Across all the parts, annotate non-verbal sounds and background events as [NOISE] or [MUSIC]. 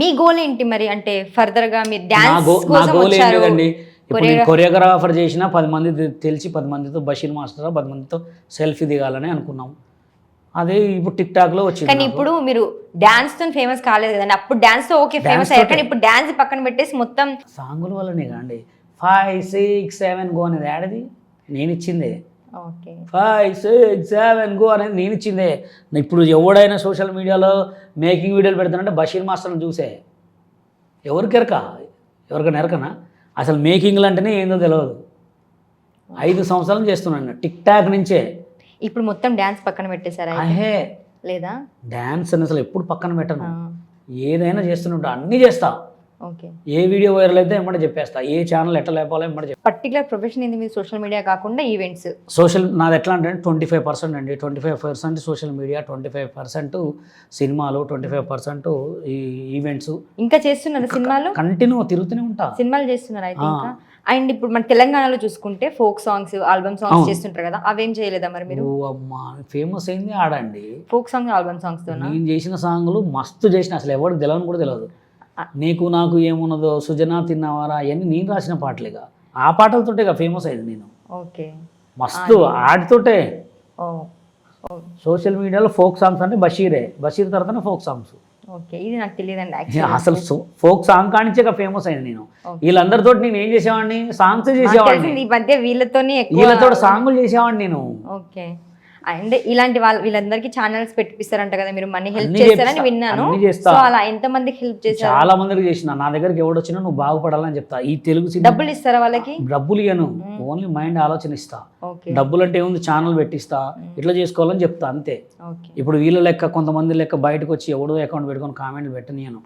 మీ goal ఏంటి మరి? అంటే ఫర్దర్గా మీరు డాన్స్ కోసం వచ్చారు కొరియోగ్రాఫర్ చేసిన పది మంది తెలిసి పది మందితో బషీర్ మాస్టర్ పది మందితో సెల్ఫీ దిగాలని అనుకున్నాం అదే ఇప్పుడు టిక్ టాక్లో వచ్చింది కానీ. ఇప్పుడు మీరు డాన్స్తో ఫేమస్ కాలేదు కదండి. అప్పుడు డాన్స్తో ఓకే ఫేమస్ అయ్యారు. కానీ ఇప్పుడు డాన్స్ పక్కన పెట్టేసి మొత్తం సాంగుల వల్లనే కాండి ఫైవ్ సిక్స్ సెవెన్ గో అనేది ఆడది నేను ఇచ్చిందే. ఫైవ్ సిక్స్ సెవెన్ గో అనేది నేను ఇచ్చిందే. ఇప్పుడు ఎవడైనా సోషల్ మీడియాలో మేకింగ్ వీడియోలు పెడతానంటే బషీర్ మాస్టర్ని చూసే. ఎవరికి ఎరక? ఎవరికైనా ఎరకనా? అసలు మేకింగ్లు అంటేనే ఏందో తెలియదు ఐదు సంవత్సరాలు చేస్తున్నాను టిక్ టాక్ నుంచే. ఇప్పుడు మొత్తం డాన్స్ పక్కన పెట్టేశారా? అహే. లేదా? డ్యాన్స్ అని అసలు ఎప్పుడు పక్కన పెట్టను. ఏదైనా చేస్తుంటా అన్నీ చేస్తా. ఓకే ఏ వీడియో వైరల్ అయితే ఎమ్మడే చెప్పేస్తా. ఏ ఛానల్ ఎట్లా లేపాలో చెప్పేస్తా పర్టికులర్ ప్రొఫెషన్ ఏంది మీరు సోషల్ మీడియా కాకుండా ఈవెంట్స్ సోషల్ నాది ఎట్లా అంటే ట్వంటీ ఫైవ్ పర్సెంట్ అండి. Twenty five percent social media twenty five percent సినిమాలు ట్వంటీ ఫైవ్ పర్సెంట్ ఈ ఈవెంట్స్ ఇంకా చేస్తున్నారు సినిమాలు? కంటిన్యూ తిరుగుతూనే ఉంటా. సినిమాలు చేస్తున్నారు అయితే అండ్ ఇప్పుడు మన తెలంగాణలో చూసుకుంటే ఫోక్ సాంగ్స్ ఆల్బమ్ సాంగ్స్. చేస్తుంటారు కదా అవేం చేయలేదా మరి మీరు? అమ్మా ఫేమస్ అయింది ఆడండి. ఫోక్ సాంగ్ ఆల్బమ్ సాంగ్స్ నేను చేసిన సాంగులు మస్తు చేసిన. అసలు ఎవరికి తెలియని కూడా తెలియదు. నీకు నాకు ఏమున్నదో సుజనా తిన్నావారా అవన్నీ నేను రాసిన పాటలేగా. ఆ పాటలతోటే ఫేమస్ అయింది నేను. ఓకే. మస్తు ఆడితోటే. సోషల్ మీడియాలో ఫోక్ సాంగ్స్ అంటే బషీరే. బషీర్ తర్వాతనే ఫోక్ సాంగ్స్. ఓకే ఇది నాకు తెలియదండి [LAUGHS] అసలు ఫోక్ సాంగ్ కానించే ఫేమస్ అయింది నేను. వీళ్ళందరితో నేను ఏం చేసేవాడిని? సాంగ్స్ చేసేవాడిని. ఈ మధ్య వీళ్ళతో ఎక్కువ సాంగులు చేసేవాడిని నేను. ఓకే. అండ్ ఇలాంటి వాళ్ళు వీళ్ళందరికీ ఛానల్స్ పెట్టిస్తారంట కదా మీరు మనీ హెల్ప్ చేస్తారని. విన్నాను. సో అలా ఎంత మందికి హెల్ప్ చేశారు? చాలా మందికి చేసిన. నా దగ్గరికి ఎవడు వచ్చినా నువ్వు బాగుపడాలని చెప్తా. ఈ తెలుగు డబ్బులు ఇస్తారా వాళ్ళకి? డబ్బులు ఇయ్యను. ఓన్లీ మైండ్ ఆలోచన ఇస్తా డబ్బులు అంటే ఏముంది? ఛానల్ పెట్టిస్తా. ఇట్లా చేసుకోవాలని చెప్తా అంతే. ఇప్పుడు వీళ్ళ లెక్క కొంతమంది లెక్క బయటకు వచ్చి ఎవడో అకౌంట్ పెట్టుకొని కామెంట్లు పెట్టనియను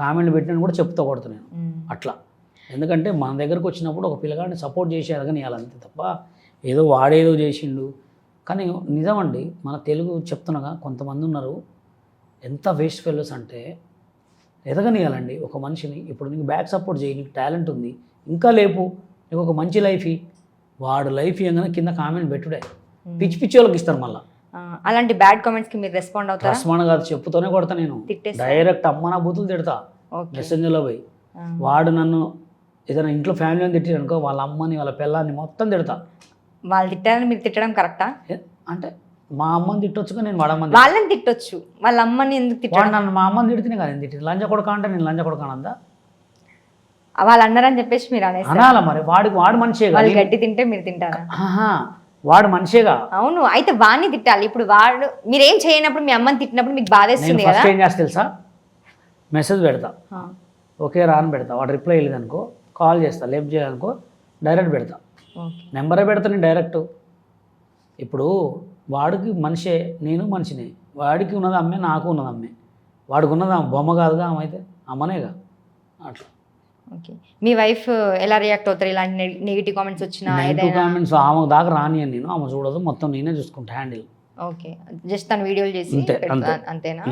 కామెంట్లు పెట్టిన కూడా చెప్తా కొడతా నేను. అట్లా. ఎందుకంటే మన దగ్గరకు వచ్చినప్పుడు ఒక పిల్లగాడిని సపోర్ట్ చేసి ఎదగనియాలి అంతే తప్ప ఏదో వాడేదో చేసిండు. కానీ నిజమండి మన తెలుగు చెప్తున్నాగా కొంతమంది ఉన్నారు ఎంత వేస్ట్ ఫెలోస్ అంటే ఎదగనియాలండి. ఒక మనిషిని ఇప్పుడు నీకు బ్యాక్ సపోర్ట్ చేయి నీకు టాలెంట్ ఉంది ఇంకా లేపు నీకు ఒక మంచి లైఫ్. వాడు లైఫ్ ఇవ్వగానే కింద కామెంట్ పెట్టుడే. పిచ్చి పిచ్చి వాళ్ళకి ఇస్తారు మళ్ళీ. అలాంటి బ్యాడ్ కామెంట్స్కి మీరు రెస్పాండ్ అవుతారా? రస్మాన్ కాదు చెప్పుతోనే కొడతా నేను. డైరెక్ట్ అమ్మ నా బూతులు తిడతా. మెసెంజర్లో పోయి. వాడు నన్ను ఏదైనా ఇంట్లో ఫ్యామిలీని తిట్టాడు అనుకో వాళ్ళ అమ్మని వాళ్ళ పిల్లాన్ని మొత్తం తిడతా. వాళ్ళు తిట్టారని మీరు తిట్టడం కరెక్టా? అంటే మా అమ్మని తిట్టొచ్చుగా నేను వాడ అమ్మని వాళ్ళని తిట్టొచ్చు. వాళ్ళ అమ్మని ఎందుకు వాడు తిట్టడం నన్ను మా అమ్మని తిడితేనే కదా నేను తిట్టింది. లంచ కొడుక అంటే నేను లంచ కొడుక అనందా వాళ్ళు అన్నారని చెప్పేసి మీరు అనేసి అనాల మరి? వాడికి వాడు మనిషేగా? వాళ్ళు గడ్డి తింటే మీరు తింటారా? వాడు మనిషేగా? అవును అయితే వాడిని తిట్టాలి. ఇప్పుడు వాడు మీరేం చేయనప్పుడు మీ అమ్మని తిట్టినప్పుడు మీకు బాధేస్తుంది కదా? ఏం చేస్తా తెలుసా? మెసేజ్ పెడతా. ఓకే రా అని పెడతా. వాడు రిప్లై అనుకో కాల్ చేస్తా. లిఫ్ట్ చేయాలనుకో డైరెక్ట్ పెడతా. నెంబరే పెడతా నేను డైరెక్ట్. ఇప్పుడు వాడికి మనిషే నేను మనిషినే. వాడికి ఉన్నది అమ్మే నాకు ఉన్నది అమ్మే వాడికి ఉన్నది బొమ్మ కాదుగా ఆమె అయితే? అమ్మనేగా అట్లా. ఓకే. మీ వైఫ్ ఎలా రియాక్ట్ అవుతారు? ఇలాంటి నెగిటివ్ కామెంట్స్ వచ్చినా నెగిటివ్ కామెంట్స్ ఆమె దాకా రానియను నేను. ఆమె చూడదు. మొత్తం నేనే చూసుకుంటా హ్యాండిల్. ఓకే. జస్ట్ తను వీడియోలు చేసి. అంతేనా.